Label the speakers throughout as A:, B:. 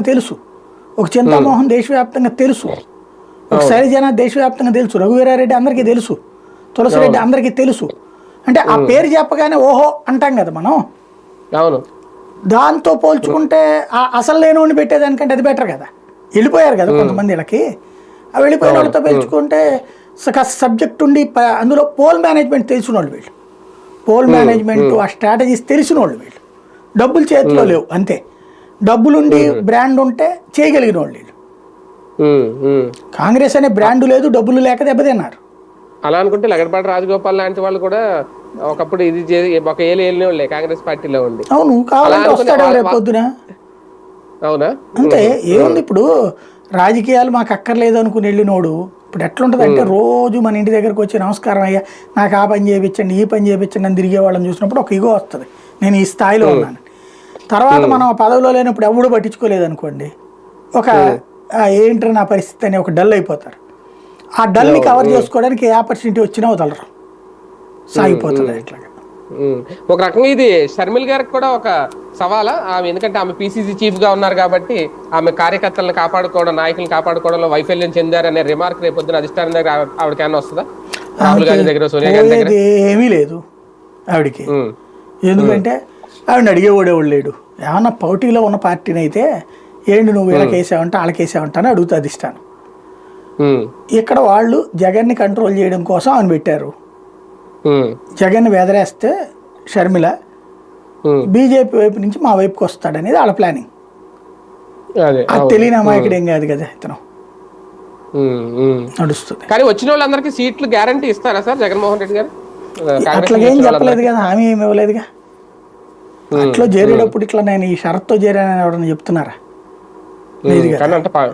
A: తెలుసు. ఒక చింతామోహన్ దేశవ్యాప్తంగా తెలుసు. ఒక శైలజన దేశవ్యాప్తంగా తెలుసు. రఘువీరారెడ్డి అందరికీ తెలుసు. తులసిరెడ్డి అందరికీ తెలుసు. అంటే ఆ పేరు చెప్పగానే ఓహో అంటాం కదా మనం.
B: అవును.
A: దాంతో పోల్చుకుంటే ఆ అసలు లేనివాడిని పెట్టేదానికంటే అది బెటర్ కదా. వెళ్ళిపోయారు కదా కొంతమంది వీళ్ళకి. ఆ వెళ్ళిపోయిన వాళ్ళతో పోల్చుకుంటే సబ్జెక్ట్ ఉండి అందులో పోల్ మేనేజ్మెంట్ తెలిసిన వాళ్ళు వీళ్ళు. పోల్ మేనేజ్మెంట్ ఆ స్ట్రాటజీస్ తెలిసిన వాళ్ళు వీళ్ళు. డబ్బులు చేతిలో లేవు అంతే. డబ్బులుండి బ్రాండ్ ఉంటే చేయగలిగిన వాళ్ళు. కాంగ్రెస్ అనే బ్రాండ్ లేదు డబ్బులు లేక దెబ్బతిన్నారు.
B: అలా అనుకుంటే లగడపాటి రాజగోపాల్ లాంటి వాళ్ళు కూడా ఒకప్పుడు ఇది ఒక ఏళ్ళు వెళ్ళిన వాళ్ళే కాంగ్రెస్ పార్టీలో ఉండి.
A: అవును కావాలంటే వస్తాడు రేపు పొద్దున?
B: అవునా?
A: అంతే ఏముంది ఇప్పుడు రాజకీయాలు మాకు అక్కర్లేదు అనుకుని వెళ్ళినోడు. ఇప్పుడు ఎట్లుంటుంది అంటే రోజు మన ఇంటి దగ్గరకు వచ్చి నమస్కారం అయ్యా నాకు ఆ పని చేయించండి ఈ పని చేయించండి అని తిరిగే వాళ్ళని చూసినప్పుడు ఒక ఇగో వస్తుంది. నేను ఈ స్థాయిలో ఉన్నాను. తర్వాత మనం పదవిలో లేనప్పుడు ఎవడు పట్టించుకోలేదు అనుకోండి ఒక "ఆ, ఏంట్రా నా పరిస్థితి అని ఒక డల్ అయిపోతారు ఆ డల్ని కవర్ చేసుకోవడానికి ఏ ఆపర్చునిటీ వచ్చినా వదలరు. సాగిపోతుంది.
B: ఒక రకంగా ఇది షర్మిల్ గారికి కూడా ఒక సవాలా. ఆమె ఎందుకంటే ఆమె పిసిసి చీఫ్గా ఉన్నారు కాబట్టి ఆమె కార్యకర్తలను కాపాడుకోవడం నాయకులను కాపాడుకోవడంలో వైఫల్యం చెందారనే రిమార్క్ రేపు పొద్దున అధిష్టానం దగ్గర ఆవిడ- ఆవిడకేమన్నా వస్తుందా? రాహుల్ గాంధీ దగ్గర సోనియా గాంధీ దగ్గర?
A: ఏమీ లేదు ఆవిడికి. ఎందుకంటే ఆవిడ అడిగేవాడేవాడు లేడు. ఏమన్నా పోటీలో ఉన్న పార్టీని అయితే ఏంటి నువ్వు వీళ్ళకి వేసావంటే వాళ్ళకి వేసావంట అని అడుగుతుంది అధిష్టానం.
B: ఉమ్.
A: ఇక్కడ వాళ్ళు జగన్ని కంట్రోల్ చేయడం కోసం ఆమెను పెట్టారు. జగన్ వెదరేస్తే షర్మిల. బీజేపీ వైపు నుంచి మా వైపుకి వస్తాడనేది వాళ్ళ ప్లానింగ్.
B: అదే
A: తెలియని అమాయకుడు ఏం కాదు కదా ఇతను. నడుస్తుంది.
B: కానీ వచ్చిన వాళ్ళందరికీ సీట్లు గ్యారంటీ ఇస్తారా సార్ జగన్మోహన్ రెడ్డి గారు? కాంగ్రెస్
A: అట్లా
B: నుంచి
A: ఏం
B: వచ్చిన
A: చెప్పలేదు కదా హామీ ఏమి ఇవ్వలేదుగా. అట్లా చేరేటప్పుడు ఇట్లా నేను ఈ షరత్తో చేరానని ఎవరన్నా చెప్తున్నారా?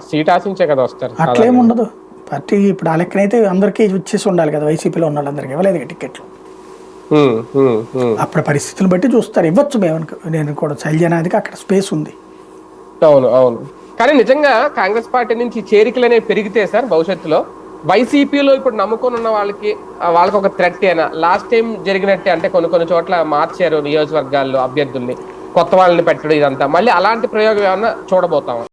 B: సీట్ ఆశించే కదా వస్తారు
A: అట్లేం ఉండదు. పార్టీ ఇప్పుడు ఆ లెక్కనైతే అందరికీ వచ్చేసి ఉండాలి కదా వైసీపీలో ఉన్న వాళ్ళందరికీ. ఇవ్వలేదు టికెట్లు. అప్పుడు పరిస్థితులు బట్టి చూస్తారు. ఇవ్వచ్చు మేము నేను కూడా శైలజనాదికి అక్కడ స్పేస్ ఉంది.
B: అవును అవును. కానీ నిజంగా కాంగ్రెస్ పార్టీ నుంచి చేరికలు అనేవి పెరిగితే సార్ భవిష్యత్తులో? వైసీపీలో ఇప్పుడు నమ్ముకొని ఉన్న వాళ్ళకి వాళ్ళకి ఒక థ్రెట్ అయినా లాస్ట్ టైం జరిగినట్టే అంటే కొన్ని కొన్ని చోట్ల మార్చారు నియోజకవర్గాల్లో అభ్యర్థుల్ని కొత్త వాళ్ళని పెట్టడం ఇదంతా. మళ్ళీ అలాంటి ప్రయోగం ఏమన్నా చూడబోతాం